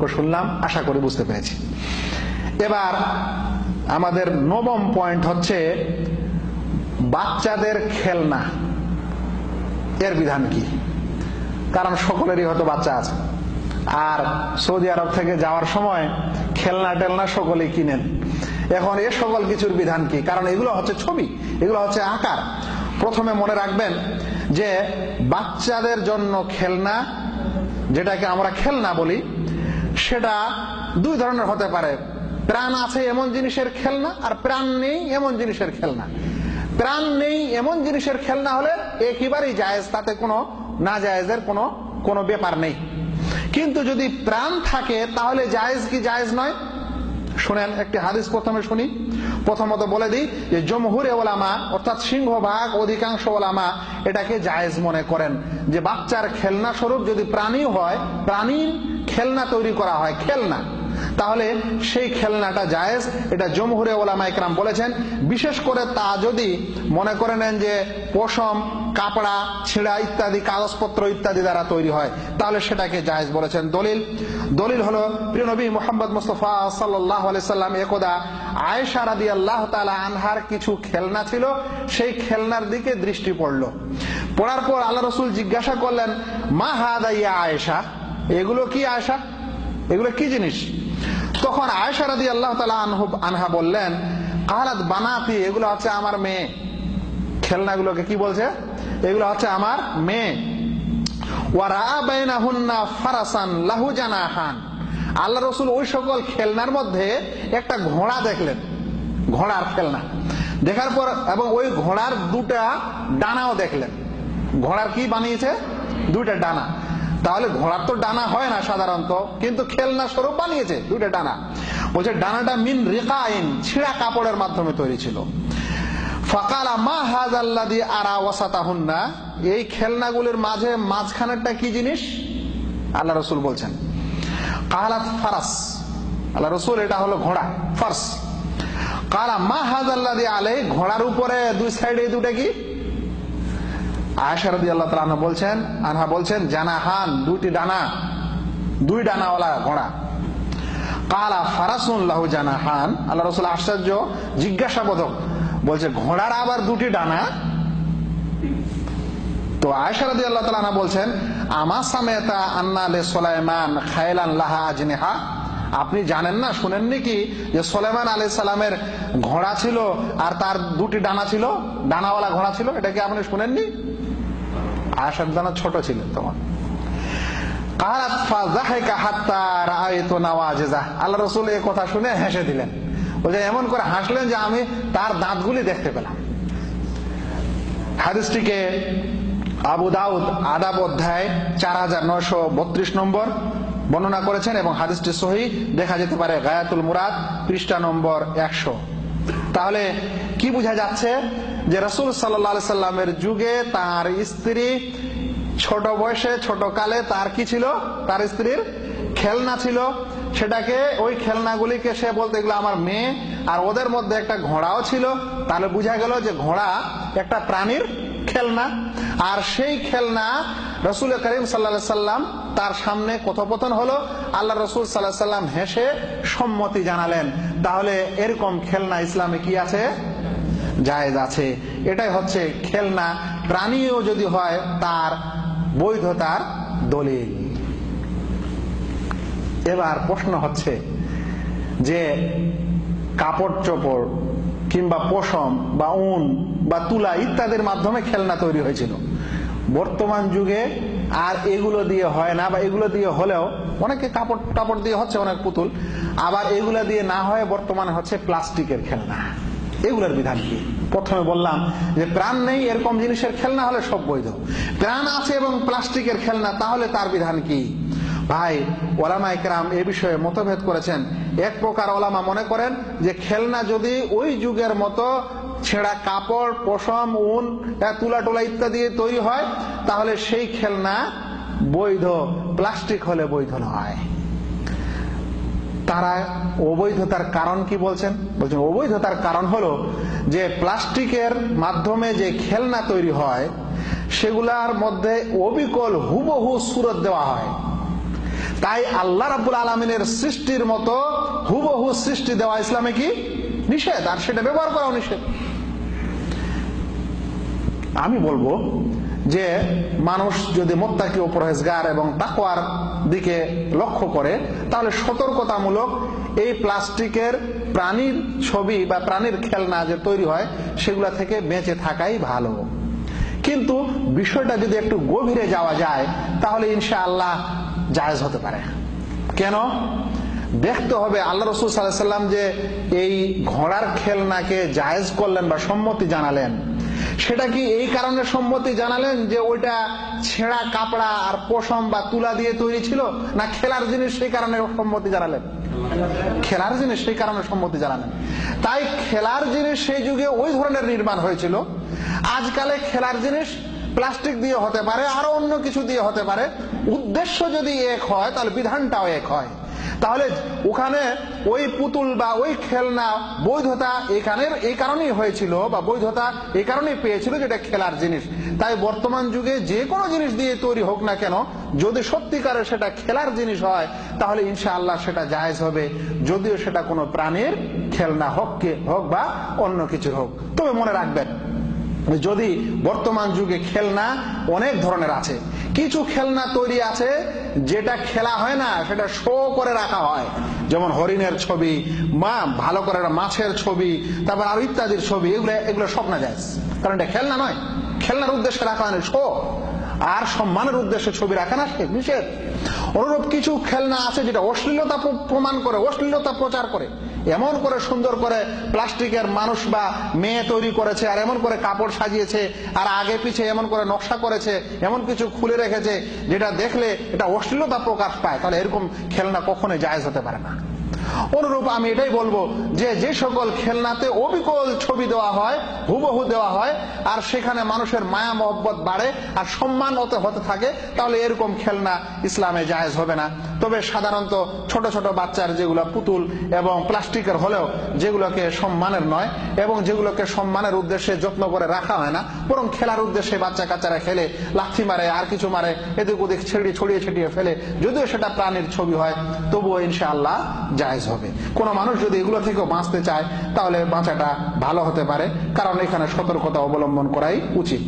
পার্থক্য শুনলাম, আশা করি বুঝতে পেরেছি। এবার আমাদের নবম পয়েন্ট হচ্ছে বাচ্চাদের খেলনা। এর বিধান কি? কারণ সকলেরই হয়তো বাচ্চা আছে। আর সৌদি আরব থেকে যাওয়ার সময় খেলনা টেলনা সকলেই কিনেন। এখন এ সকল কিছুর বিধান কি? কারণ এগুলো হচ্ছে ছবি, এগুলো হচ্ছে আকার। প্রথমে মনে রাখবেন যে বাচ্চাদের জন্য খেলনা, যেটাকে আমরা খেলনা বলি সেটা দুই ধরনের হতে পারে। প্রাণ আছে এমন জিনিসের খেলনা আর প্রাণ নেই এমন জিনিসের খেলনা। প্রাণ নেই এমন জিনিসের খেলনা হলে একেবারেই জায়েজ, তাতে কোনো না জায়েজের কোনো কোনো ব্যাপার নেই। কিন্তু যদি প্রাণ থাকে, তাহলে জায়েজ কি জায়েজ নয়? শুনেন, একটি হাদিস প্রথমে শুনি। প্রথমত বলে দিই যে জমহুরে ওলামা, অর্থাৎ সিংহভাগ অধিকাংশ ওলামা এটাকে জায়েজ মনে করেন। যে বাচ্চার খেলনা স্বরূপ যদি প্রাণী হয়, প্রাণীর খেলনা তৈরি করা হয়, খেলনা। তাহলে সেই খেলনাটা জায়েজ। এটা জমহুরে ওলামা একরাম বলেছেন। বিশেষ করে তা যদি মনে করে নেন যে পশম, কাপড়া, ছিঁড়া ইত্যাদি, কাগজপত্র ইত্যাদি দ্বারা তৈরি হয়, তাহলে সেটাকে জায়েজ বলেছেন। দলিল দলিল হলো, প্রিয় নবী মোহাম্মদ মুস্তফা সাল্লাহ সাল্লাম একদা আয়েশা রাদি আল্লাহ তালা আনহার কিছু খেলনা ছিল, সেই খেলনার দিকে দৃষ্টি পড়ল। পড়ার পর আল্লাহ রসুল জিজ্ঞাসা করলেন, মা হাদাইয়া আয়েশা? এগুলো কি আয়েশা? এগুলো কি জিনিস? তখন আয়েশা রাদি আল্লাহ তালা আনহা বললেন কাহারাত বানাতি, এগুলো হচ্ছে আমার মেয়ে। খেলনাগুলোকে কি বলছে? এগুলো হচ্ছে আমার মেয়ে। আল্লাহ রসুল ওই সকল খেলনার মধ্যে একটা ঘোড়া দেখলেন, ঘোড়ার খেলনা। দেখার পর এবং ওই ঘোড়ার দুটা ডানাও দেখলেন। ঘোড়ার কি বানিয়েছে? দুইটা ডানা। তাহলে ঘোড়ার তো ডানা হয় না সাধারণত, কিন্তু খেলনা স্বরূপ বানিয়েছে দুইটা ডানা। বলছে, ডানাটা মিন রেকাইন, ছিঁড়া কাপড়ের মাধ্যমে তৈরি ছিল। ফাকালা, মা হাজ আল্লাদি আরা ওয়াসাতাহুন্না? এই খেলনাগুলির মাঝে মাঝখানেরটা কি জিনিস? আল্লাহ রসুল বলছেন, কালাত ফারাস। আল্লাহ রসুল, এটা হলো ঘোড়া, ফার্স। কালা, মা হাজ আল্লাদি আলে ঘোড়ার উপরে, দুই সাইডে দুটা কি? আয়সারদি আল্লাহ তালা বলছেন, আনহা বলছেন দুইটি ডানা, দুই ডানাওয়ালা ঘোড়া। আল্লাহ আশ্চর্য বলছে, ঘোড়ার আবার দুটি ডানা? তো আয়সারদি আল্লাহ তালা বলছেন আমার সামেতা আন্না সোলাইমান খায়লান লাহা আজনেহা। আপনি জানেন না, শুনেননি কি, যে সোলেমান আলি সালামের ঘোড়া ছিল আর তার দুটি ডানা ছিল? ডানাওয়ালা ঘোড়া ছিল? এটা কি আপনি শুনেননি? আয়সার দানা ছোট ছিল তখন। আল্লাহ রসুল এই কথা শুনে হেসে দিলেন। বলছে এমন করে হাসলেন যে আমি তার দাঁতগুলি দেখতে পেলাম। হাদিসটিকে আবু দাউদ আদাব অধ্যায় চার হাজার নয়শো বত্রিশ নম্বর বর্ণনা করেছেন এবং হাদিসটি সহি। দেখা যেতে পারে গায়াতুল মুরাদ পৃষ্ঠা নম্বর একশো। তাহলে কি বোঝা যাচ্ছে? যে রসুল সাল্লা সাল্লামের যুগে তার স্ত্রী ছোট বয়সে, ছোট কালে তার কি ছিল? তার স্ত্রীর খেলনা ছিল। সেটাকে ওই খেলনাগুলিকে সে বলতে এগুলো আমার মেয়ে। আর ওদের মধ্যে একটা ঘোড়াও ছিল। তাহলে বোঝা গেল যে ঘোড়া একটা প্রাণীর খেলনা। আর সেই খেলনা রসুল করিম সাল্লা সাল্লাম তার সামনে কথোপথন হলো। আল্লাহ রসুল সাল্লাহ সাল্লাম হেসে সম্মতি জানালেন। তাহলে এরকম খেলনা ইসলামে কি আছে? জায়েজ আছে। এটাই হচ্ছে খেলনা। প্রাণীও যদি হয়, তার বৈধতার দলিল। এবার প্রশ্ন হচ্ছে যে কাপড় চোপড় কিংবা পশম বা উন বা তুলা ইত্যাদির মাধ্যমে খেলনা তৈরি হয়েছিল। বর্তমান যুগে আর এগুলো দিয়ে হয় না বা এগুলো দিয়ে হলেও অনেকে কাপড় টাপড় দিয়ে হচ্ছে, অনেক পুতুল। আবার এগুলো দিয়ে না হয়, বর্তমানে হচ্ছে প্লাস্টিকের খেলনা। এগুলোর বিধান কি? প্রথমে বললাম যে প্রাণ নেই, এরকম জিনিসের খেলনা হলে সব বৈধ। প্রাণ আছে এবং প্লাস্টিকের খেলনা, তাহলে তার বিধান কি? ভাই ওলামা ইকরাম এ বিষয়ে মতভেদ করেছেন। এক প্রকার ওলামা মনে করেন যে খেলনা যদি ওই যুগের মতো ছেঁড়া কাপড়, পশম, উন তুলা টোলা ইত্যাদি তৈরি হয়, তাহলে সেই খেলনা বৈধ, প্লাস্টিক হলে বৈধ নয়। তারা অবৈধতার কারণ কি বলছেন? বলছেন, অবৈধতার কারণ হলো যে প্লাস্টিকের মাধ্যমে যে খেলনা তৈরি হয়, সেগুলার মধ্যে অবিকল হুবহু সুরত দেওয়া হয়। তাই আল্লাহ রাবুল আলমিনের সৃষ্টির মতো হুবহু সৃষ্টি দেওয়া ইসলামে কি নিষেধ? আর সেটা ব্যবহার করাও নিষেধ। আমি বলব যে মানুষ যদি মোত্তাকি ও এবং তাকোয়ার দিকে লক্ষ্য করে, তাহলে সতর্কতামূলক এই প্লাস্টিকের প্রাণীর ছবি বা প্রাণীর খেলনা যে তৈরি হয়, সেগুলা থেকে বেঁচে থাকাই ভালো। কিন্তু বিষয়টা যদি একটু গভীরে যাওয়া যায়, তাহলে ইনশা আল্লাহ জায়জ হতে পারে। কেন? দেখতে হবে আল্লাহ রসুল সাল্লাহ সাল্লাম যে এই ঘোড়ার খেলনাকে জায়েজ করলেন বা সম্মতি জানালেন। সেটা কি এই কারণে সম্মতি জানালেন যে ওইটা ছেঁড়া কাপড়া আর পশম বা তুলা দিয়ে তৈরি ছিল? না খেলার জিনিস সেই কারণে সম্মতি জানালেন? খেলার জিনিস সেই কারণে সম্মতি জানালেন। তাই খেলার জিনিস সেই যুগে ওই ধরনের নির্মাণ হয়েছিল। আজকালে খেলার জিনিস প্লাস্টিক দিয়ে হতে পারে, আরও অন্য কিছু দিয়ে হতে পারে। উদ্দেশ্য যদি এক হয়, তাহলে বিধানটাও এক হয়। তাহলে ওখানে ওই পুতুল বা ওই খেলনা বৈধতা এখানে এই কারণেই হয়েছিল বা বৈধতা এই কারণেই পেয়েছিল যেটা খেলার জিনিস। তাই বর্তমান যুগে যে কোনো জিনিস দিয়ে তৈরি হোক না কেন, যদি সত্যিকারে সেটা খেলার জিনিস হয়, তাহলে ইনশাআল্লাহ সেটা জায়েজ হবে। যদিও সেটা কোনো প্রাণীর খেলনা হোক হোক বা অন্য কিছুর হোক। তবে মনে রাখবেন যদি বর্তমান যুগে খেলনা অনেক ধরনের আছে, কিছু খেলনা তৈরি আছে যেটা খেলা হয় না, সেটা শো করে রাখা হয়। যেমন হরিণের ছবি, মা ভালো করে মাছের ছবি, তারপর আরও ইত্যাদির ছবি, এগুলো এগুলো স্বপ্ন যায় কারণ এটা খেলনা নয়। খেলনার উদ্দেশ্যে রাখা হয় না শো আর সম্মানের উদ্দেশ্যে ছবি রাখা না সে, নিষেধ। অনুরূপ কিছু খেলনা আছে যেটা অশ্লীলতা প্রমাণ করে, অশ্লীলতা প্রচার করে। এমন করে সুন্দর করে প্লাস্টিকের মানুষ বা মেয়ে তৈরি করেছে, আর এমন করে কাপড় সাজিয়েছে, আর আগে পিছে এমন করে নকশা করেছে, এমন কিছু খুলে রেখেছে, যেটা দেখলে এটা অশ্লীলতা প্রকাশ পায়। তাহলে এরকম খেলনা কখনোই জায়জ হতে পারে না। অনুরূপ আমি এটাই বলব যে যে সকল খেলনাতে অবিকল ছবি দেওয়া হয়, হুবহু দেওয়া হয়, আর সেখানে মানুষের মায়া মহব্বত বাড়ে, আর সম্মান হতে হতে থাকে, তাহলে এরকম খেলনা ইসলামে জায়েজ হবে না। তবে সাধারণত ছোট ছোট বাচ্চার যেগুলো পুতুল এবং প্লাস্টিকের হলেও যেগুলোকে সম্মানের নয় এবং যেগুলোকে সম্মানের উদ্দেশ্যে যত্ন করে রাখা হয় না, বরং খেলার উদ্দেশ্যে বাচ্চা কাচ্চারা খেলে, লাথি মারে আর কিছু মারে, এদিক ওদিক ছেড়িয়ে ছড়িয়ে ছিটিয়ে ফেলে, যদিও সেটা প্রাণীর ছবি হয়, তবুও ইনশাআল্লাহ জায়েজ হবে। কোনো মানুষ যদি এগুলো থেকেও বাঁচতে চায়, তাহলে বাঁচাটা ভালো হতে পারে, কারণ এখানে সতর্কতা অবলম্বন করাই উচিত।